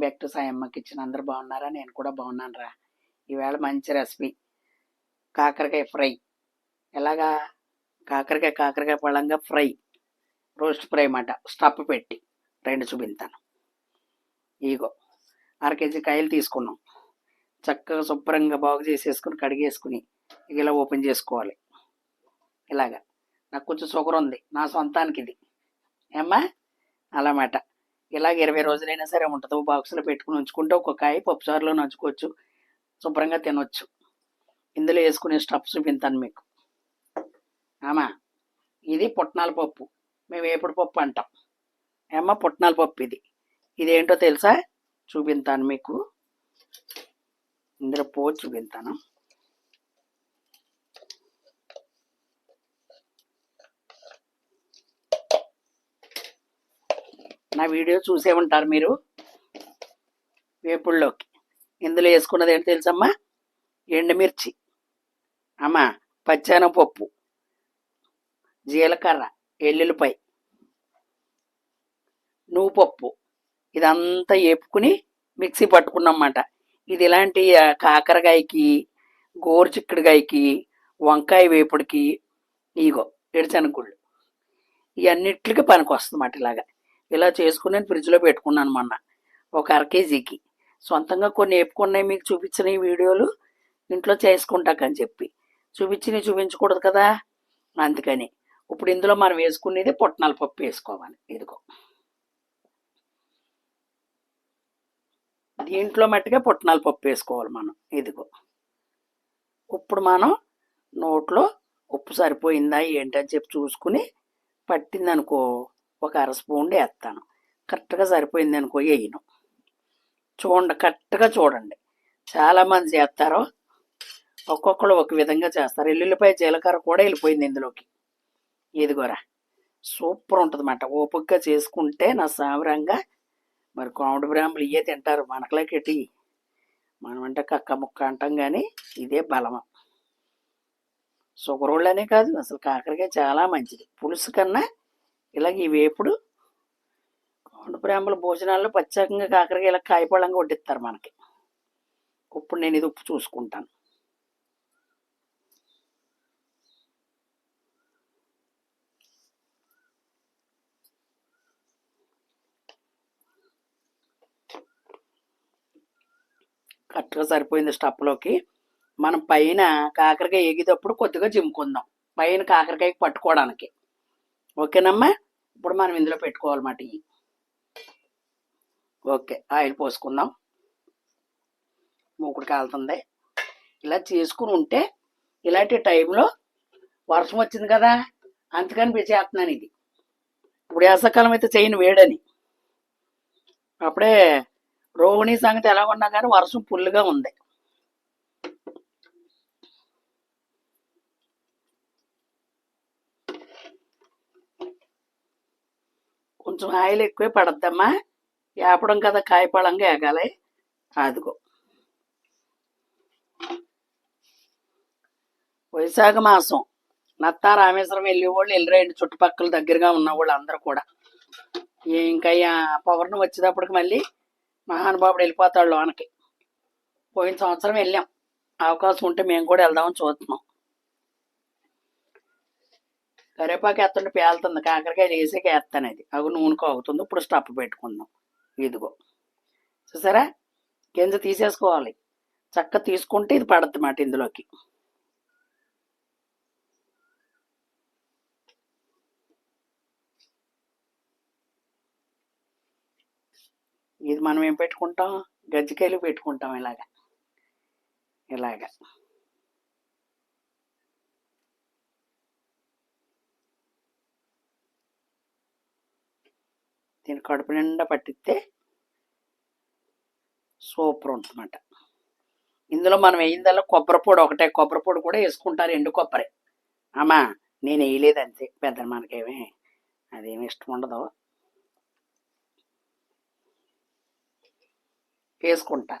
Welcome back to Sayamma kitchen అందరు బాగున్నారా? నేను కూడా బాగున్నాను రా ఈవేళ మంచి రెసిపీ. కాకరకాయ ఫ్రై. ఎలాగా? కాకరకాయ కాకరకాయ పళ్ళంగా ఫ్రై. రోస్ట్ ఫ్రై అన్నమాట. స్టప్ పెట్టి రెండు చూపిస్తాను ఇగో అర కేజీ కాయలు తీసుకున్నాం. చక్కగా శుభ్రంగా బాగు చేసేసుకుని కడిగేసుకుని ఇలా ఓపెన్ చేసుకోవాలి. ఇలాగా. నాకు కొంచెం షుగర్ ఉంది. నా సొంతానికి ఇది ఏమ్మా? అలామాట ఇలాగ ఇరవై రోజులైనా సరే ఉంటుంది. బాక్స్లో పెట్టుకుని ఉంచుకుంటే ఒక కాయ పప్పుచారులో నంచుకోవచ్చు. శుభ్రంగా తినొచ్చు. ఇందులో వేసుకునే స్టఫ్ చూపించాను మీకు. ఆమా ఇది పుట్నాల పప్పు. మేము వేపుడు పప్పు అంటాం. ఏమ్మా పుట్నాల పప్పు ఇది. ఇదేంటో తెలుసా? చూపించాను మీకు. ఇందులో పోసి చూపించాను నా వీడియో చూసే ఉంటారు మీరు. వేపుల్లోకి ఇందులో వేసుకున్నది ఏంటి తెలుసమ్మా? ఎండుమిర్చి అమ్మా పచ్చానం పప్పు జీలకర్ర ఎల్లుల్లిపాయ నువ్వు పప్పు ఇదంతా వేపుకుని మిక్సీ పట్టుకున్నమాట. ఇది ఇలాంటి కాకరకాయకి గోరుచిక్కుడుకాయకి వంకాయ వేపుడికి ఇగో ఎడిచనగుళ్ళు ఇవన్నిటికి పనికి వస్తుందన్నమాట ఇలాగా. ఇలా చేసుకుని నేను ఫ్రిడ్జ్లో పెట్టుకున్నాను మొన్న ఒక అర కేజీకి. సొంతంగా కొన్ని ఏపుకున్నాయి మీకు చూపించిన ఈ వీడియోలు. ఇంట్లో చేసుకుంటాకని చెప్పి. చూపించినవి చూపించకూడదు కదా? అందుకని. ఇప్పుడు ఇందులో మనం వేసుకునేది పుట్నాల పప్పు వేసుకోవాలి. ఇదిగో. దీంట్లో మట్టుగా పుట్నాల పప్పు వేసుకోవాలి మనం. ఇదిగో. ఇప్పుడు మనం నోట్లో ఉప్పు సరిపోయిందా ఏంటని చెప్పి చూసుకుని పట్టిందనుకో ఒక అర స్పూన్ వేస్తాను. కరెక్ట్గా సరిపోయింది అనుకో వేయను. చూడండి కరెక్ట్గా చూడండి. చాలామంది చేస్తారు. ఒక్కొక్కరు ఒక విధంగా చేస్తారు. ఎల్లుల్లిపాయ జీలకర్ర కూడా వెళ్ళిపోయింది ఇందులోకి. ఇదిగోరా. సూపర్ ఉంటుంది అన్నమాట ఓపికగా చేసుకుంటే నా సామరంగా మరి కోమటి బ్రాహ్మలు ఇవే తింటారు. మనకలకెటి మనం అంటే కక్క ముక్క అంటాం కానీ ఇదే బలం షుగర్ వాళ్ళనే కాదు అసలు కాకరకాయ చాలా మంచిది. పులుసు కన్నా ఇలాగ ఈ వేపుడు కొండ ప్రేమల భోజనాల్లో ప్రత్యేకంగా కాకరకాయ ఇలా కాయపళ్ళంగా వడ్డిస్తారు మనకి. ఇప్పుడు నేను ఇది ఉప్పు చూసుకుంటాను. కరెక్ట్గా సరిపోయింది స్టప్లోకి మనం పైన కాకరకాయ ఎగినప్పుడు కొద్దిగా జిమ్ముకుందాం. పైన కాకరకాయకి పట్టుకోవడానికి. ఓకేనమ్మా? ఇప్పుడు మనం ఇందులో పెట్టుకోవాలన్నమాట ఇవి. ఓకే ఆయిల్ పోసుకుందాం. మూకుడు కాలుతుంది. ఇలా చేసుకుని ఉంటే ఇలాంటి టైంలో వర్షం వచ్చింది కదా అందుకని చేస్తున్నాను ఇది. ఇప్పుడు వేసవకాలం అయితే చేయను వేడని. అప్పుడే రోహిణి సంగతి ఎలా ఉన్నా కానీ వర్షం ఫుల్గా ఉంది. కొంచెం ఆయిల్ ఎక్కువే పడద్దమ్మా. ఏపడం కదా కాయపడంగా ఎగాలి అదిగో. వైశాఖ మాసం. నత్తా రామేశ్వరం వెళ్ళేవాళ్ళు వెళ్ళిరండి చుట్టుపక్కల దగ్గరగా ఉన్న వాళ్ళు అందరూ కూడా. ఇంకా ఈ వచ్చేటప్పటికి మళ్ళీ మహానుభావుడు వెళ్ళిపోతాడు లోనకి. పోయిన సంవత్సరం వెళ్ళాం. అవకాశం ఉంటే మేము కూడా వెళ్దామని చూస్తున్నాం. కరివేపాకు ఎత్తుంటే పేలుతుంది. కాకరకాయలు వేసాక వేస్తాను అది. అవి నూనెకు అవుతుంది ఇప్పుడు స్టప్ పెట్టుకుందాం. ఇదిగో. చూసారా? గింజ తీసేసుకోవాలి. చక్క తీసుకుంటే ఇది పడద్ది మాట ఇందులోకి. ఇది మనం ఏం పెట్టుకుంటాం? గజ్జికాయలు పెట్టుకుంటాం ఇలాగా. ఇలాగా. దీని కడుపు నిండా పట్టిస్తే సూపర్ ఉంటుందన్నమాట. ఇందులో మనం వేయిందల్లా కొబ్బరి పొడి ఒకటే. కొబ్బరి పొడి కూడా వేసుకుంటారు ఎండు కొబ్బరి. అమ్మా నేను వేయలేదు అంతే. పెద్ద మనకేమి అదేమి ఇష్టం ఉండదు. వేసుకుంటా.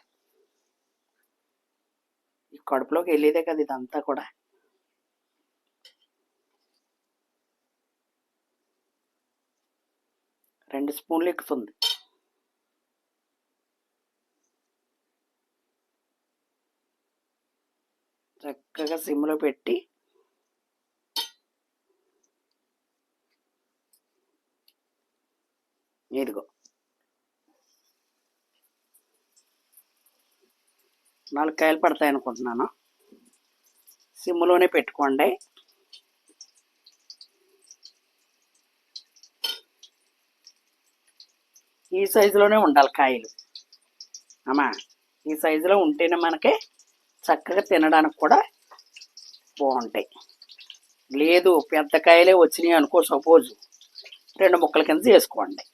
ఈ కడుపులోకి వెళ్ళేదే కదా ఇదంతా కూడా. రెండు స్పూన్లు ఎక్కుతుంది. చక్కగా సిమ్లో పెట్టి ఇదిగో. నాలుగు కాయలు పడతాయి అనుకుంటున్నాను సిమ్లోనే పెట్టుకోండి. ఈ సైజులోనే ఉండాలి కాయలు. అమ్మా ఈ సైజులో ఉంటేనే మనకి చక్కగా తినడానికి కూడా బాగుంటాయి. లేదు పెద్ద కాయలే వచ్చినాయి అనుకో సపోజ్ రెండు ముక్కల కింద చేసుకోండి.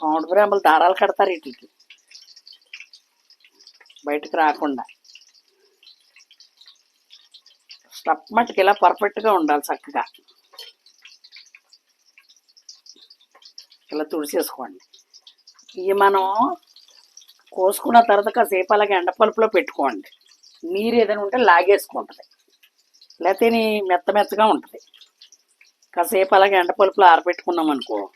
కౌంటు బ్రాంబులు దారాలు కడతారు వీటికి. బయటకు రాకుండా. స్టప్ మట్టుకు ఇలా పర్ఫెక్ట్గా ఉండాలి చక్కగా. ఇలా తుడిచేసుకోండి. ఇవి మనం కోసుకున్న తర్వాత కాసేపు అలాగే ఎండపలుపులో పెట్టుకోండి. నీరు ఏదైనా ఉంటే లాగేసుకుంటుంది. లేకపోతే నీ మెత్త మెత్తగా ఉంటుంది. కాసేపు అలాగే ఎండపలుపులో ఆరబెట్టుకున్నాం అనుకో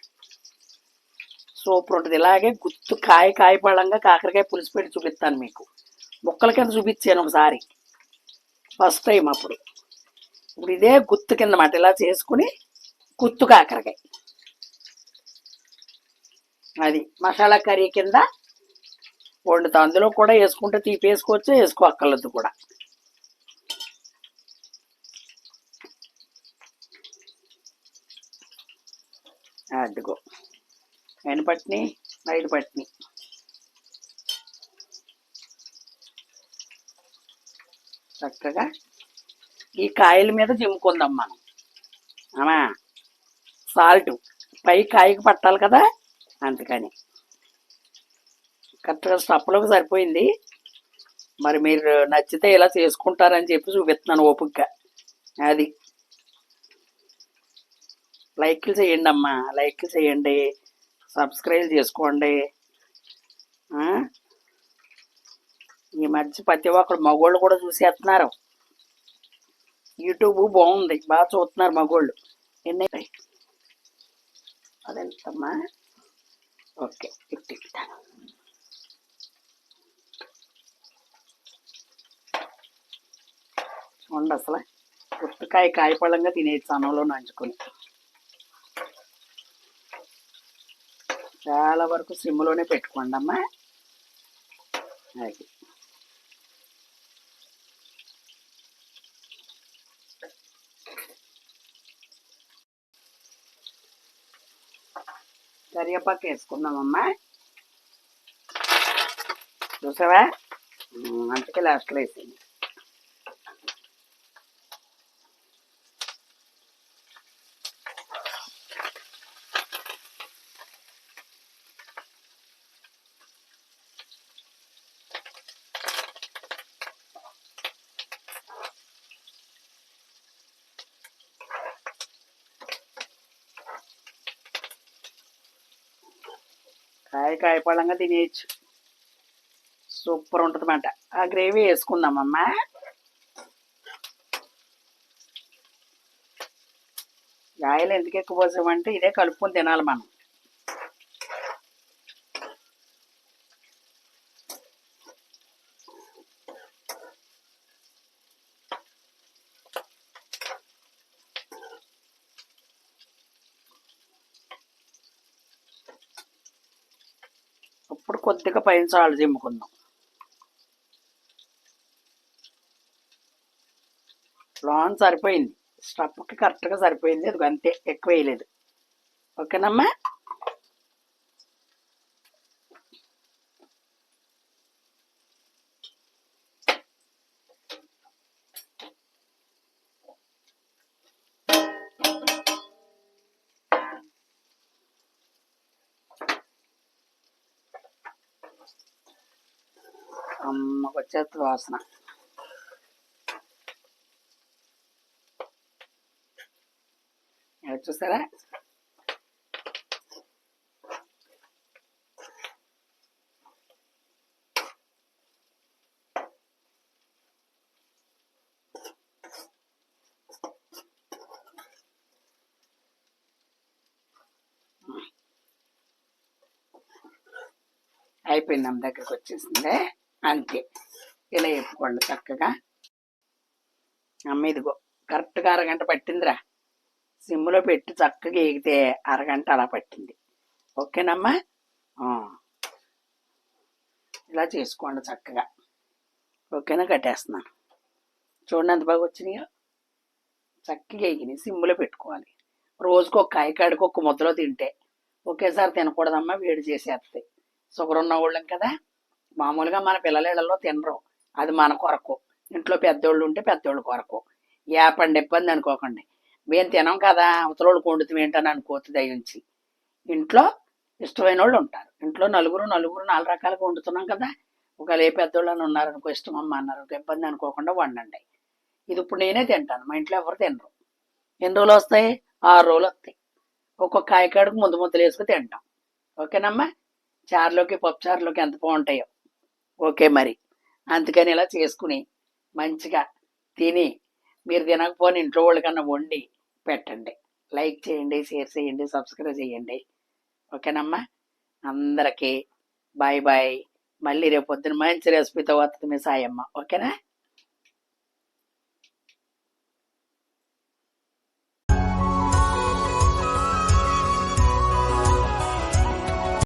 సూపర్ ఉంటుంది. ఇలాగే గుత్తు కాయ కాయపడంగా కాకరకాయ పులుసు పెట్టి చూపిస్తాను మీకు. ముక్కల కింద చూపించాను ఒకసారి. ఫస్ట్ టైం అప్పుడు. ఇప్పుడు ఇదే గుత్తు కింద మాట ఇలా చేసుకుని గుత్తు కాకరకాయ. అది మసాలా కర్రీ కింద వండుతా. అందులో కూడా వేసుకుంటే తీపి వేసుకోవచ్చు వేసుకో అక్కర్లేదు కూడా అదిగో. ఎన్ని పట్టిని ఐదు పట్టిని చక్కగా ఈ కాయల మీద జిమ్ముకుందాం మనం. అమ్మా సాల్ట్. పై కాయకు పట్టాలి కదా? అందుకని. కరెక్ట్గా స్టప్లోకి సరిపోయింది. మరి మీరు నచ్చితే ఇలా చేసుకుంటారని చెప్పి చూపిస్తున్నాను ఓపికగా అది. లైక్లు చేయండి అమ్మా. లైక్లు చేయండి. సబ్స్క్రైబ్ చేసుకోండి. ఈ మధ్య ప్రతి ఒక్కరు మగోళ్ళు కూడా చూసేస్తున్నారు. యూట్యూబ్ బాగుంది. బాగా చూస్తున్నారు మగోళ్ళు. ఎన్ని? అదెంతమ్మా ఓకే ఫిఫ్టీ చూడండి అసలు. పుట్టకాయ కాయపళ్ళంగా తినేది అన్నంలో నంచుకొని. చాలా వరకు సిమ్లోనే పెట్టుకోండి అమ్మా అది. Daría paquets con la mamá. ¿No se va? Mm, antes que las crecen. కాయ పళ్ళంగా తినేయచ్చు. సూపర్ ఉంటుందన్నమాట ఆ గ్రేవీ వేసుకుందామమ్మా. గాయలు ఎందుకు ఎక్కువ పోసామంటే ఇదే కలుపుకొని తినాలి మనం. ఇప్పుడు కొద్దిగా పైన సాల్ట్ దింపుకుందాం. లాన్ సరిపోయింది. స్టప్కి కరెక్ట్గా సరిపోయింది. అది అంతే ఎక్కువ వేయలేదు. ఓకేనమ్మా? అమ్మకు వచ్చేస్తుంది వాసన. చూసారా? అయిపోయింది అమ్మ దగ్గరికి వచ్చేసింది అంతే. ఇలా చెప్పుకోండి చక్కగా. అమ్మ ఇదిగో కరెక్ట్గా అరగంట పట్టిందిరా. సిమ్లో పెట్టి చక్కగా ఎగితే అరగంట అలా పట్టింది. ఓకేనమ్మా? ఇలా చేసుకోండి చక్కగా. ఓకేనా? కట్టేస్తున్నాను. చూడండి ఎంత బాగా వచ్చినాయో. చక్కగా ఎగినాయి. సిమ్లో పెట్టుకోవాలి. రోజుకు ఒక కాయకాడికి ఒక ముద్దలో తింటే. ఒకేసారి తినకూడదమ్మా వేడి చేసేస్తుంది షుగర్ ఉన్న వాళ్ళం కదా. మామూలుగా మన పిల్లల ఇళ్ళలో తినరు. అది మన కొరకు. ఇంట్లో పెద్దోళ్ళు ఉంటే పెద్దోళ్ళు కొరకు. ఏపండి ఇబ్బంది అనుకోకండి. మేము తినం కదా అవతలోళ్ళు వండుతాం ఏంటని అనుకోవచ్చు దయించి. ఇంట్లో ఇష్టమైన వాళ్ళు ఉంటారు. ఇంట్లో నలుగురు నలుగురు నాలుగు రకాలుగా వండుతున్నాం కదా. ఒకవేళ ఏ పెద్దోళ్ళు అని ఉన్నారు అనుకో ఇష్టం అమ్మ అన్నారు ఇబ్బంది అనుకోకుండా వండండి. ఇది ఇప్పుడు నేనే తింటాను. మా ఇంట్లో ఎవరు తినరు. ఎన్ని రోజులు వస్తాయి? ఆరు రోజులు వస్తాయి. ఒక్కొక్క కాయకాడికి ముందు ముద్దలు వేసుకుని తింటాం. ఓకేనమ్మా? చారులోకి పప్పు చారులోకి ఎంత బాగుంటాయో. ఓకే మరి. అందుకని ఇలా చేసుకుని మంచిగా తిని మీరు తినకపోని ఇంట్లో వాళ్ళకన్నా వండి పెట్టండి. లైక్ చేయండి షేర్ చేయండి సబ్స్క్రైబ్ చేయండి. ఓకేనమ్మా? అందరికీ బాయ్ బాయ్. మళ్ళీ రేపు పొద్దున మంచి రెసిపీతో వస్తుంది మీ సాయమ్మ. ఓకేనా?